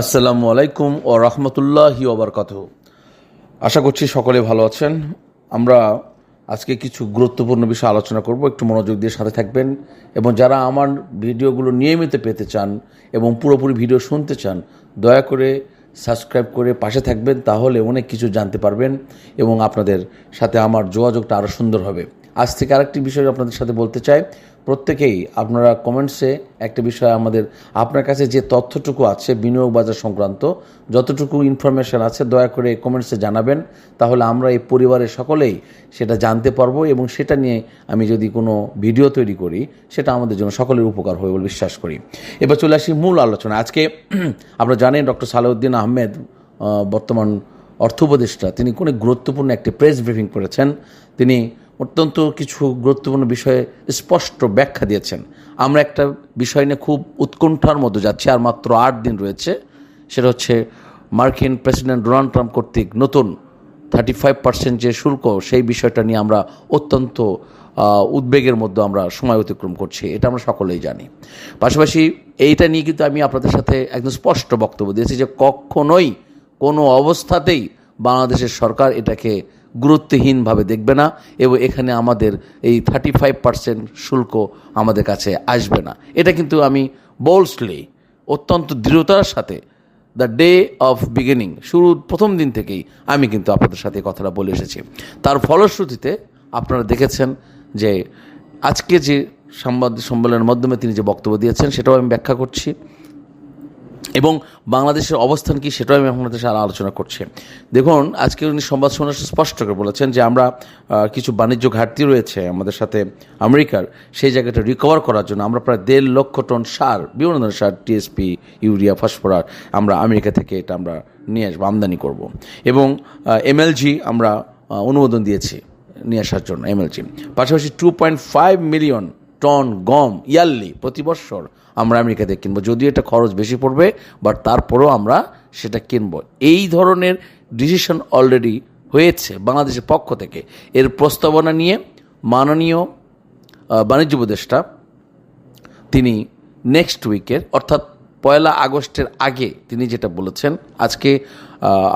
আসসালামু আলাইকুম ও রহমতুল্লাহি ওবরকাত আশা করছি সকলে ভালো আছেন। আমরা আজকে কিছু গুরুত্বপূর্ণ বিষয় আলোচনা করব, একটু মনোযোগ দিয়ে সাথে থাকবেন এবং যারা আমার ভিডিওগুলো নিয়মিত পেতে চান এবং পুরোপুরি ভিডিও শুনতে চান, দয়া করে সাবস্ক্রাইব করে পাশে থাকবেন, তাহলে অনেক কিছু জানতে পারবেন এবং আপনাদের সাথে আমার যোগাযোগটা আরও সুন্দর হবে। আজ থেকে আরেকটি বিষয় আপনাদের সাথে বলতে চাই। প্রত্যেকেই আপনারা কমেন্টসে একটা বিষয় আমাদের আপনার কাছে যে তথ্যটুকু আছে, বিনিয়োগ বাজার সংক্রান্ত, যতটুকু ইনফরমেশন আছে, দয়া করে কমেন্টসে জানাবেন। তাহলে আমরা এই পরিবারের সকলেই সেটা জানতে পারব এবং সেটা নিয়ে আমি যদি কোনো ভিডিও তৈরি করি, সেটা আমাদের জন্য সকলের উপকার হবে বলে বিশ্বাস করি। এবার চলে আসি মূল আলোচনা আজকে আপনারা জানেন ডক্টর সালাউদ্দিন আহমেদ বর্তমান অর্থ উপদেষ্টা, তিনি কোনো গুরুত্বপূর্ণ একটি প্রেস ব্রিফিং করেছেন। তিনি অত্যন্ত কিছু গুরুত্বপূর্ণ বিষয়ে স্পষ্ট ব্যাখ্যা দিয়েছেন। আমরা একটা বিষয় নিয়ে খুব উৎকণ্ঠার মতো যাচ্ছি, আর মাত্র আট দিন রয়েছে। সেটা হচ্ছে মার্কিন প্রেসিডেন্ট ডোনাল্ড ট্রাম্প কর্তৃক নতুন থার্টি ফাইভ পার্সেন্ট যে শুল্ক, সেই বিষয়টা নিয়ে আমরা অত্যন্ত উদ্বেগের মধ্যে আমরা সময় অতিক্রম করছি, এটা আমরা সকলেই জানি। পাশাপাশি এইটা নিয়ে কিন্তু আমি আপনাদের সাথে একদম স্পষ্ট বক্তব্য দিয়েছি যে কখনোই কোনো অবস্থাতেই বাংলাদেশের সরকার এটাকে গুরুত্বহীনভাবে দেখবে না এবং এখানে আমাদের এই থার্টি ফাইভ পার্সেন্ট শুল্ক আমাদের কাছে আসবে না। এটা কিন্তু আমি বোলসলি অত্যন্ত দৃঢ়তার সাথে দ্য ডে অফ বিগিনিং শুরুর প্রথম দিন থেকেই আমি কিন্তু আপনাদের সাথে কথাটা বলে এসেছি। তার ফলশ্রুতিতে আপনারা দেখেছেন যে আজকে যে সংবাদ সম্মেলনের মাধ্যমে তিনি যে বক্তব্য দিয়েছেন, সেটাও আমি ব্যাখ্যা করছি। এবং বাংলাদেশের অবস্থান কি সেটাও আমি আপনাদের সাথে আলোচনা করছি। দেখুন, আজকে উনি সংবাদ সম্মেলনে স্পষ্ট করে বলেছেন যে আমরা কিছু বাণিজ্য ঘাটতি রয়েছে আমাদের সাথে আমেরিকার, সেই জায়গাটা রিকভার করার জন্য আমরা প্রায় দেড় লক্ষ টন সার, বিভিন্ন ধরনের সার টিএসপি ইউরিয়া, ফসফরাস আমরা আমেরিকা থেকে এটা আমরা নিয়ে আসব, আমদানি করব। এবং এমএলজি আমরা অনুমোদন দিয়েছি নিয়ে আসার জন্য এমএলজি পাশাপাশি two point five million ton গম ইয়ারলি প্রতি বছর আমরা আমেরিকা থেকে কিনবো। যদিও এটা খরচ বেশি পড়বে বাট তারপরেও আমরা সেটা কিনবো। এই ধরনের ডিসিশন অলরেডি হয়েছে বাংলাদেশের পক্ষ থেকে। এর প্রস্তাবনা নিয়ে মাননীয় বাণিজ্য উপদেষ্টা, তিনি নেক্সট উইকের অর্থাৎ পয়লা আগস্টের আগে তিনি যেটা বলেছেন, আজকে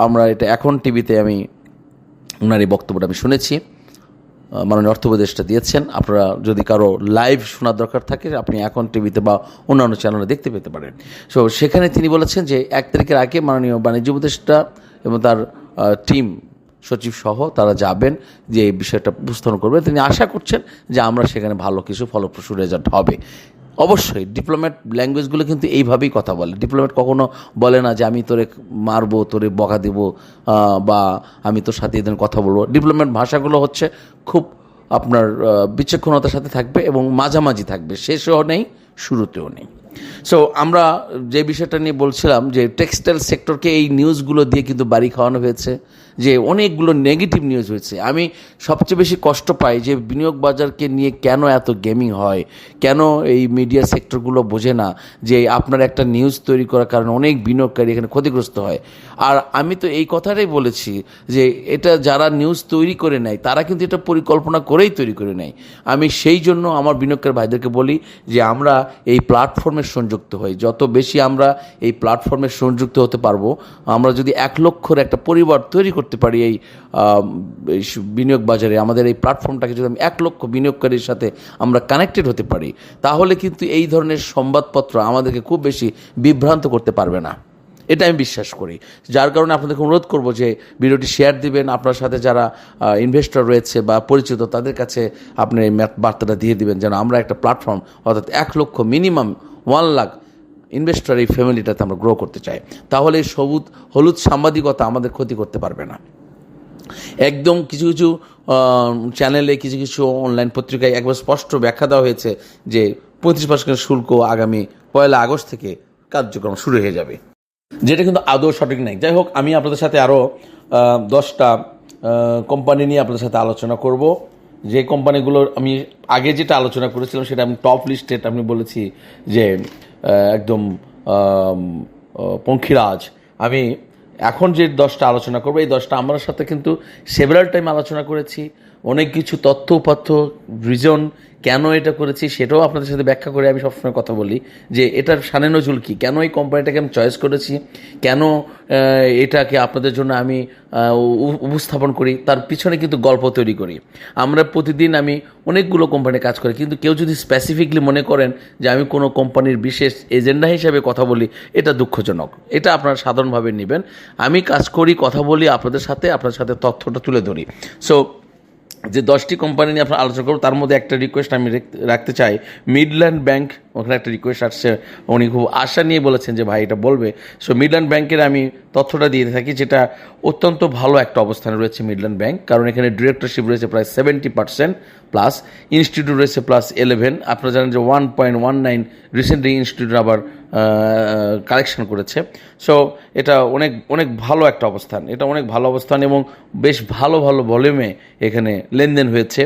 আমরা এটা এখন টিভিতে আমি ওনার এই বক্তব্যটা আমি শুনেছি। মাননীয় অর্থ উপদেষ্টা দিয়েছেন। আপনারা যদি কারও লাইভ শোনার দরকার থাকে, আপনি এখন টিভিতে বা অন্যান্য চ্যানেলে দেখতে পেতে পারেন। সো সেখানে তিনি বলেছেন যে, এক তারিখের আগে মাননীয় বাণিজ্য উপদেষ্টা এবং তার টিম সচিব সহ তারা যাবেন, যে এই বিষয়টা উপস্থাপন করবেন। তিনি আশা করছেন যে আমরা সেখানে ভালো কিছু ফলপ্রসূ রেজাল্ট হবে। অবশ্যই ডিপ্লোম্যাট ল্যাঙ্গুয়েজগুলো কিন্তু এইভাবেই কথা বলে। ডিপ্লোম্যাট কখনো বলে না যে, আমি তোরে মারবো, তোরে বকা দেবো বা আমি তোর সাথে এদের কথা বলব। ডিপ্লোম্যাট ভাষাগুলো হচ্ছে খুব আপনার বিচক্ষণতার সাথে থাকবে এবং মাঝামাঝি থাকবে। শেষেও নেই, শুরুতেও নেই। সো আমরা যে বিষয়টা নিয়ে বলছিলাম যে টেক্সটাইল সেক্টরকে এই নিউজগুলো দিয়ে কিন্তু বাড়ি খাওয়ানো হয়েছে, যে অনেকগুলো নেগেটিভ নিউজ হয়েছে। আমি সবচেয়ে বেশি কষ্ট পাই যে বিনিয়োগ বাজারকে নিয়ে কেন এত গেমিং হয়, কেন এই মিডিয়া সেক্টরগুলো বোঝে না, যে আপনার একটা নিউজ তৈরি করার কারণে অনেক বিনিয়োগকারী এখানে ক্ষতিগ্রস্ত হয়। আর আমি তো এই কথাটাই বলেছি যে এটা যারা নিউজ তৈরি করে নেয়, তারা কিন্তু এটা পরিকল্পনা করেই তৈরি করে নেয়। আমি সেই জন্য আমার বিনিয়োগকারী ভাইদেরকে বলি যে আমরা এই প্ল্যাটফর্মে সংযুক্ত হই। যত বেশি আমরা এই প্ল্যাটফর্মে সংযুক্ত হতে পারব, আমরা যদি এক লক্ষর একটা পরিবার তৈরি করতে পারি এই বিনিয়োগ বাজারে, আমাদের এই প্ল্যাটফর্মটাকে যদি আমি এক লক্ষ বিনিয়োগকারীর সাথে আমরা কানেক্টেড হতে পারি, তাহলে কিন্তু এই ধরনের সংবাদপত্র আমাদেরকে খুব বেশি বিভ্রান্ত করতে পারবে না। এটা আমি বিশ্বাস করি। যার কারণে আপনাদেরকে অনুরোধ করব যে ভিডিওটি শেয়ার দিবেন, আপনার সাথে যারা ইনভেস্টর রয়েছে বা পরিচিত, তাদের কাছে আপনি এই বার্তাটা দিয়ে দিবেন, যেন আমরা একটা প্ল্যাটফর্ম অর্থাৎ এক লক্ষ মিনিমাম ওয়ান লাখ ইনভেস্টর এই ফ্যামিলিটাতে আমরা গ্রো করতে চাই। তাহলে সবুজ, হলুদ সাংবাদিকতা আমাদের ক্ষতি করতে পারবে না। একদম কিছু কিছু চ্যানেলে কিছু কিছু অনলাইন পত্রিকায় একবার স্পষ্ট ব্যাখ্যা দেওয়া হয়েছে যে পঁয়ত্রিশ পার্সেন্ট শুল্ক আগামী পয়লা আগস্ট থেকে কার্যক্রম শুরু হয়ে যাবে। যেটা কিন্তু আদৌ সঠিক নেই। যাই হোক, আমি আপনাদের সাথে আরও দশটা কোম্পানি নিয়ে আপনাদের সাথে আলোচনা করব। যে কোম্পানিগুলোর আমি আগে যেটা আলোচনা করেছিলাম সেটা আমি টপ লিস্টেড আমি বলেছি যে একদম পঙ্খিরাজ। আমি এখন যে দশটা আলোচনা করব, এই দশটা আমার সাথে কিন্তু সেভারাল টাইম আলোচনা করেছি। অনেক কিছু তথ্য উপাত্য রিজন কেন এটা করেছি সেটাও আপনাদের সাথে ব্যাখ্যা করে আমি সবসময় কথা বলি যে এটার সানে নজুল কি? কেন এই কোম্পানিটাকে আমি চয়েস করেছি? কেন এটাকে আপনাদের জন্য আমি উপস্থাপন করি? তার পিছনে কিন্তু গল্প তৈরি করি। আমরা প্রতিদিন আমি অনেকগুলো কোম্পানি কাজ করি, কিন্তু কেউ যদি স্পেসিফিকলি মনে করেন যে আমি কোনো কোম্পানির বিশেষ এজেন্ডা হিসাবে কথা বলি, এটা দুঃখজনক। এটা আপনারা সাধারণভাবে নেবেন। আমি কাজ করি, কথা বলি, আপনাদের সাথে আপনার সাথে তথ্যটা তুলে ধরি। সো যে দশটি কোম্পানি নিয়ে আপনার আলোচনা করব, তার মধ্যে একটা রিকোয়েস্ট আমি রেখ- রাখতে চাই মিডল্যান্ড ব্যাংক ওখানে একটা রিকোয়েস্ট আসছে, উনি খুব আশা নিয়ে বলেছেন যে ভাই এটা বলবে। সো মিডল্যান্ড ব্যাংকের আমি তথ্যটা দিয়ে থাকি যেটা অত্যন্ত ভালো একটা অবস্থানে রয়েছে মিডল্যান্ড ব্যাংক কারণ এখানে ডিরেক্টরশিপ রয়েছে প্রায় সেভেন্টি পার্সেন্ট প্লাস ইনস্টিটিউট রয়েছে প্লাস ইলেভেন আপনারা জানেন যে one point one nine recently institute আবার কালেকশন করেছে। সো এটা অনেক অনেক ভালো একটা অবস্থান। এটা অনেক ভালো অবস্থান এবং বেশ ভালো ভালো ভলিউমে এখানে লেনদেন হয়েছে।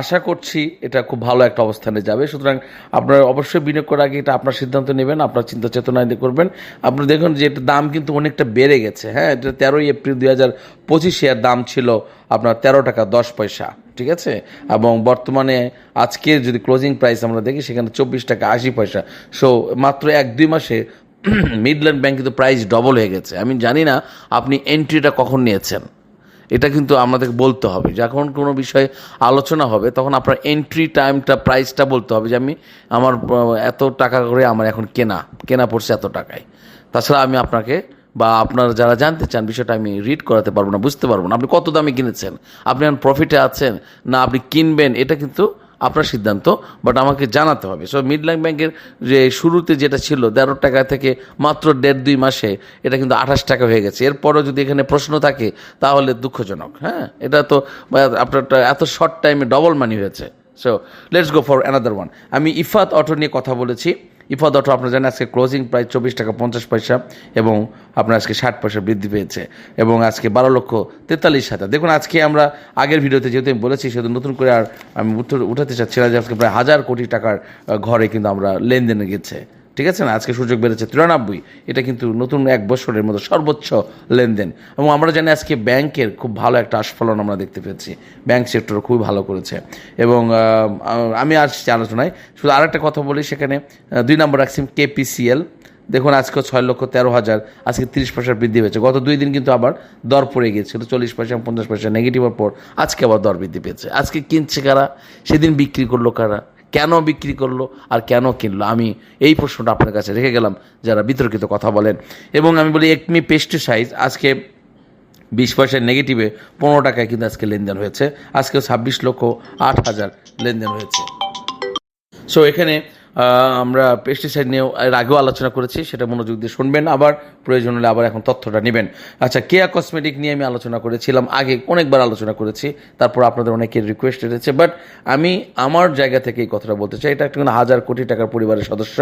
আশা করছি এটা খুব ভালো একটা অবস্থানে যাবে। সুতরাং আপনারা অবশ্যই বিনিয়োগ করার আগে এটা আপনার সিদ্ধান্ত নেবেন, আপনার চিন্তা চেতনায় করবেন। আপনি দেখুন যে এটার দাম কিন্তু অনেকটা বেড়ে গেছে হ্যাঁ? এটা তেরোই এপ্রিল দুই হাজার পঁচিশে দাম ছিল আপনার তেরো টাকা দশ পয়সা, ঠিক আছে? এবং বর্তমানে আজকে যদি ক্লোজিং প্রাইস আমরা দেখি, সেখানে চব্বিশ টাকা আশি পয়সা। সো মাত্র এক দুই মাসে মিডল্যান্ড ব্যাংক কিন্তু প্রাইস ডবল হয়ে গেছে। আমি জানি না আপনি এন্ট্রিটা কখন নিয়েছেন। এটা কিন্তু আমাদেরকে বলতে হবে। যখন কোনো বিষয়ে আলোচনা হবে, তখন আপনার এন্ট্রি টাইমটা প্রাইসটা বলতে হবে যে আমি আমার এত টাকা করে আমার এখন কেনা কেনা পড়ছে এত টাকায়। তাছাড়া আমি আপনাকে বা আপনারা যারা জানতে চান, বিষয়টা আমি রিড করাতে পারব না, বুঝতে পারব না। আপনি কত দামে কিনেছেন? আপনি এখন প্রফিটে আছেন? না, আপনি কিনবেন? এটা কিন্তু আপনার সিদ্ধান্ত বাট আমাকে জানাতে হবে। সো মিডল্যান্ড ব্যাংকের যে শুরুতে যেটা ছিল, তেরো টাকা থেকে মাত্র দেড় দুই মাসে, এটা কিন্তু আঠাশ টাকা হয়ে গেছে। এরপরও যদি এখানে প্রশ্ন থাকে, তাহলে দুঃখজনক হ্যাঁ? এটা তো আপনার এত শর্ট টাইমে ডবল মানি হয়েছে। So let's go for another one আমি ইফাত অটো নিয়ে কথা বলেছি। ইফাত ডট আপনার জানেন আজকে ক্লোজিং প্রায় চব্বিশ টাকা পঞ্চাশ পয়সা এবং আপনার আজকে ষাট পয়সা বৃদ্ধি পেয়েছে এবং আজকে বারো লক্ষ তেতাল্লিশ হাজার। দেখুন, আজকে আমরা আগের ভিডিওতে যেহেতু আমি বলেছি, সেহেতু নতুন করে আর আমি উঠাতে চাচ্ছি না যে আজকে প্রায় হাজার কোটি টাকার ঘরে কিন্তু আমরা লেনদেনে গেছে। ঠিক আছে না? আজকে সুযোগ বেড়েছে তিরানব্বই। এটা কিন্তু নতুন এক বছরের মতো সর্বোচ্চ লেনদেন। এবং আমরা জানি আজকে ব্যাংকের খুব ভালো একটা আস্ফলন আমরা দেখতে পেয়েছি। ব্যাংক সেক্টর খুবই ভালো করেছে। এবং আমি আসছি আলোচনায় শুধু আরেকটা কথা বলি সেখানে দুই নম্বর রাখছি কেপিসিএল। দেখুন আজকে ছয় লক্ষ তেরো হাজার, আজকে তিরিশ পয়সা বৃদ্ধি পেয়েছে। গত দুই দিন কিন্তু আবার দর পড়ে গিয়েছিল চল্লিশ পয়সা পঞ্চাশ পয়সা নেগেটিভের পর আজকে আবার দর বৃদ্ধি পেয়েছে। আজকে কিনছে কারা? সেদিন বিক্রি করল কারা? কেন বিক্রি করল আর কেন কিনলো? আমি এই প্রশ্নটা আপনার কাছে রেখে গেলাম, যারা বিতর্কিত কথা বলেন। এবং আমি বলি, একমি পেস্টিসাইজ আজকে বিশ পয়সার নেগেটিভে পনেরো টাকায় কিন্তু আজকে লেনদেন হয়েছে। আজকে ছাব্বিশ লক্ষ আট হাজার লেনদেন হয়েছে। সো এখানে আমরা পেস্টিসাইড নিয়েও এর আগেও আলোচনা করেছি, সেটা মনোযোগ দিয়ে শুনবেন। আবার প্রয়োজন হলে আবার এখন তথ্যটা নেবেন। আচ্ছা কেয়া কসমেটিক নিয়ে আমি আলোচনা করেছিলাম, আগে অনেকবার আলোচনা করেছি, তারপর আপনাদের অনেকের রিকোয়েস্ট এসেছে। বাট আমি আমার জায়গা থেকে এই কথাটা বলতে চাই, এটা একটা হাজার কোটি টাকার পরিবারের সদস্য।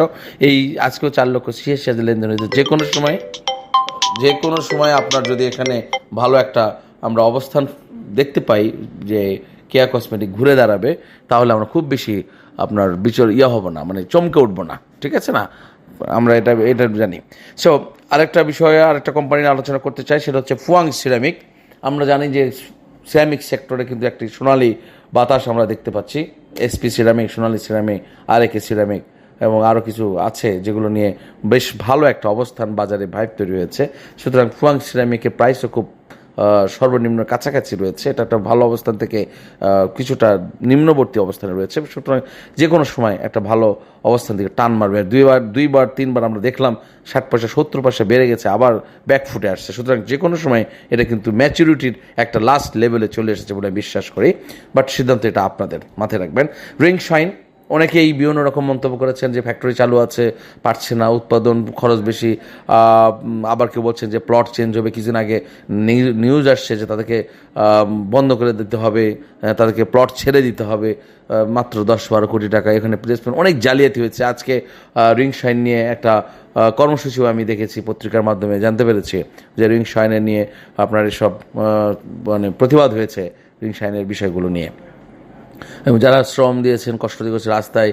এই আজকেও চার লক্ষ ছিয়াশি হাজার লেনদেন হয়েছে। যে কোনো সময়, যে কোনো সময় আপনার যদি এখানে ভালো একটা আমরা অবস্থান দেখতে পাই যে কেয়া কসমেটিক ঘুরে দাঁড়াবে, তাহলে আমরা খুব বেশি আপনার বিচর ইয়ে হব না মানে চমকে উঠবো না, ঠিক আছে না? আমরা এটা এটা জানি। সো আরেকটা বিষয়ে আরেকটা কোম্পানি নিয়ে আলোচনা করতে চাই, সেটা হচ্ছে ফুয়াং সিরামিক। আমরা জানি যে সিরামিক সেক্টরে কিন্তু একটি সোনালি বাতাস আমরা দেখতে পাচ্ছি এসপি সিরামিক, সোনালি সিরামিক, আর একে সিরামিক, এবং আরও কিছু আছে যেগুলো নিয়ে বেশ ভালো একটা অবস্থান বাজারে ভাইব তৈরি হয়েছে। সুতরাং ফুয়াং সিরামিকের প্রাইসও খুব সর্বনিম্ন কাছাকাছি রয়েছে। এটা একটা ভালো অবস্থান থেকে কিছুটা নিম্নবর্তী অবস্থানে রয়েছে। সুতরাং যে কোনো সময় একটা ভালো অবস্থান থেকে টান মারবে। দুইবার দুইবার, তিনবার আমরা দেখলাম ষাট পয়সা, সত্তর পয়সা বেড়ে গেছে, আবার ব্যাক ফুটে আসছে। সুতরাং যে কোনো সময় এটা কিন্তু ম্যাচুরিটির একটা লাস্ট লেভেলে চলে এসেছে বলে বিশ্বাস করি। বাট সিদ্ধান্ত এটা আপনাদের মাথায় রাখবেন। রিং শাইন অনেকেই বিভিন্ন রকম মন্তব্য করেছেন যে ফ্যাক্টরি চালু আছে, পারছে না, উৎপাদন খরচ বেশি আবার কেউ বলছেন যে প্লট চেঞ্জ হবে, কিছুদিন আগে নিউ- নিউজ আসছে যে তাদেরকে বন্ধ করে দিতে হবে তাদেরকে প্লট ছেড়ে দিতে হবে মাত্র দশ বারো কোটি টাকা। এখানে প্লেসমেন্ট অনেক জালিয়াতি হয়েছে। আজকে রিং শাইন নিয়ে একটা কর্মসূচিও আমি দেখেছি পত্রিকার মাধ্যমে, জানতে পেরেছি যে রিং শাইনের নিয়ে আপনার এসব মানে প্রতিবাদ হয়েছে রিং শাইনের বিষয়গুলো নিয়ে। এবং যারা শ্রম দিয়েছেন, কষ্ট দিয়েছে রাস্তায়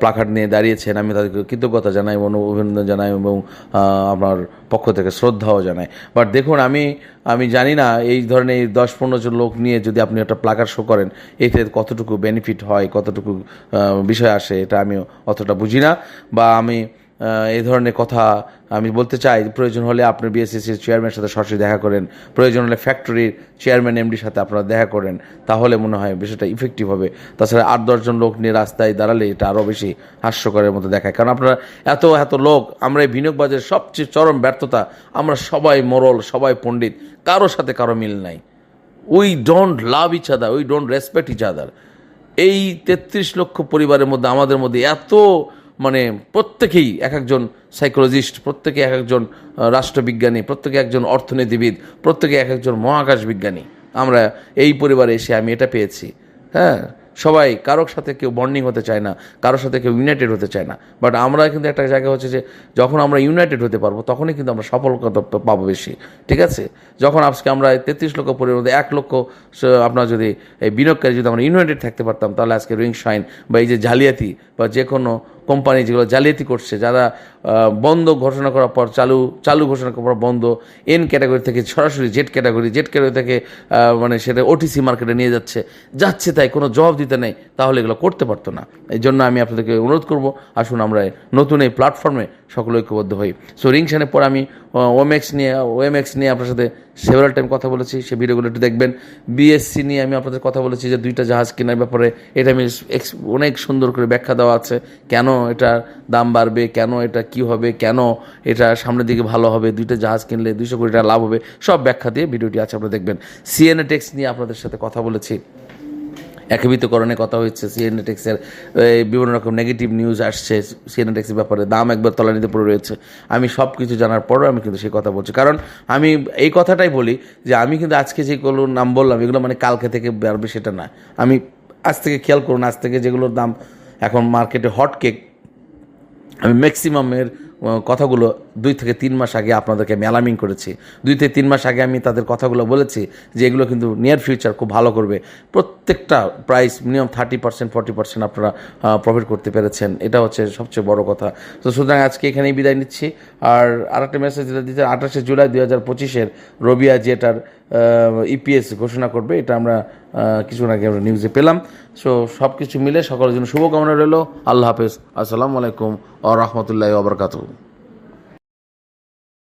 প্লাকার্ড নিয়ে দাঁড়িয়েছেন, আমি তাদেরকে কৃতজ্ঞতা জানাই এবং অভিনন্দন জানাই এবং আপনার পক্ষ থেকে শ্রদ্ধাও জানাই। বাট দেখুন, আমি আমি জানি না, এই ধরনের দশ পনেরো জন লোক নিয়ে যদি আপনি একটা প্লাকার শো করেন, এতে কতটুকু বেনিফিট হয়, কতটুকু বিষয় আসে, এটা আমি অতটা বুঝি না। বা আমি এই ধরনের কথা আমি বলতে চাই। প্রয়োজন হলে আপনার বিএসসিসির চেয়ারম্যানের সাথে সরাসরি দেখা করেন। প্রয়োজন হলে ফ্যাক্টরির চেয়ারম্যান এমডির সাথে আপনারা দেখা করেন। তাহলে মনে হয় বিষয়টা ইফেক্টিভ হবে। তাছাড়া আট দশজন লোক নিয়ে রাস্তায় দাঁড়ালে এটা আরও বেশি হাস্যকরের মতো দেখায়। কারণ আপনারা এত এত লোক, আমরা এই বিনিয়োগ বাজারের সবচেয়ে চরম ব্যর্থতা, আমরা সবাই মরল, সবাই পণ্ডিত, কারোর সাথে কারও মিল নাই। We don't love each other we don't respect each other এই তেত্রিশ লক্ষ পরিবারের মধ্যে, আমাদের মধ্যে এত মানে প্রত্যেকেই এক একজন সাইকোলজিস্ট প্রত্যেকে এক একজন রাষ্ট্রবিজ্ঞানী, প্রত্যেকে একজন অর্থনীতিবিদ, প্রত্যেকে এক একজন মহাকাশ বিজ্ঞানী আমরা এই পরিবারে এসে আমি এটা পেয়েছি। হ্যাঁ সবাই কারোর সাথে কেউ বন্ডিং হতে চায় না, কারোর সাথে কেউ ইউনাইটেড হতে চায় না। বাট আমরা কিন্তু একটা জায়গা হচ্ছে যে, যখন আমরা ইউনাইটেড হতে পারব, তখনই কিন্তু আমরা সফলতা পাবো বেশি। ঠিক আছে? যখন আজকে আমরা তেত্রিশ লক্ষ পরিবারের মধ্যে এক লক্ষ আপনার যদি এই বিনিয়োগকারী যদি আমরা ইউনাইটেড থাকতে পারতাম, তাহলে আজকে রিং শাইন বা এই যে জালিয়াতি বা যে কোনো কোম্পানি যেগুলো জালিয়াতি করছে, যারা বন্ধ ঘোষণা করার পর চালু চালু ঘোষণা করার পর বন্ধ এন ক্যাটাগরি থেকে সরাসরি জেড ক্যাটাগরি জেড ক্যাটাগরি থেকে মানে সেটা ওটিসি মার্কেটে নিয়ে যাচ্ছে যাচ্ছে তাই কোনো জবাব দিতে নেই, তাহলে এগুলো করতে পারতো না। এই জন্য আমি আপনাদেরকে অনুরোধ করব, আসুন আমরা নতুন এই প্ল্যাটফর্মে সকলে ঐক্যবদ্ধ হই। সো রিংশানের পর আমি ওএমএক্স নিয়ে ওএমএক্স নিয়ে আপনার সাথে সেভারাল টাইম কথা বলেছি, সে ভিডিওগুলো একটু দেখবেন। বিএসসি নিয়ে আমি আপনাদের কথা বলেছি যে দুইটা জাহাজ কেনার ব্যাপারে এটা আমি অনেক সুন্দর করে ব্যাখ্যা দেওয়া আছে। কেন এটার দাম বাড়বে, কেন এটা কি হবে, কেন এটা সামনের দিকে ভালো হবে, দুইটা জাহাজ কিনলে দুইশো কোটি টাকা লাভ হবে, সব ব্যাখ্যা দিয়ে ভিডিওটি আছে আপনারা দেখবেন। সিএনএ টেক্স নিয়ে আপনাদের সাথে কথা বলেছি। একীভূতকরণে কথা হচ্ছে সিএনএটেক্সের বিভিন্ন রকম নেগেটিভ নিউজ আসছে সিএনএটেক্সের ব্যাপারে দাম একবার তলানিতে পড়ে রয়েছে। আমি সব কিছু জানার পরও আমি কিন্তু সেই কথা বলছি। কারণ আমি এই কথাটাই বলি যে আমি কিন্তু আজকে যেগুলো নাম বললাম, এগুলো মানে কালকে থেকে বাড়বে সেটা না। আমি আজ থেকে খেয়াল করুন, আজ থেকে যেগুলোর দাম এখন মার্কেটে হট কেক আমি ম্যাক্সিমামের কথাগুলো দুই থেকে তিন মাস আগে আপনাদেরকে অ্যালার্মিং করেছি। দুই থেকে তিন মাস আগে আমি তাদের কথাগুলো বলেছি যে এগুলো কিন্তু নিয়ার ফিউচার খুব ভালো করবে। প্রত্যেকটা price minimum thirty percent forty percent আপনারা প্রফিট করতে পেরেছেন। এটা হচ্ছে সবচেয়ে বড় কথা। তো সুতরাং আজকে এখানেই বিদায় নিচ্ছি। আর আরেকটা মেসেজ যেটা দিতে আঠাশে জুলাই দুই হাজার পঁচিশের রবিয়া যেটার ইপিএস ঘোষণা করবে, এটা আমরা কিছুক্ষণ আগে আমরা নিউজে পেলাম। সো সব কিছু মিলে সকলের জন্য শুভকামনা রইল। আল্লাহ হাফেজ। আসসালামু আলাইকুম ও রহমতুল্লাহ ওবরকাতু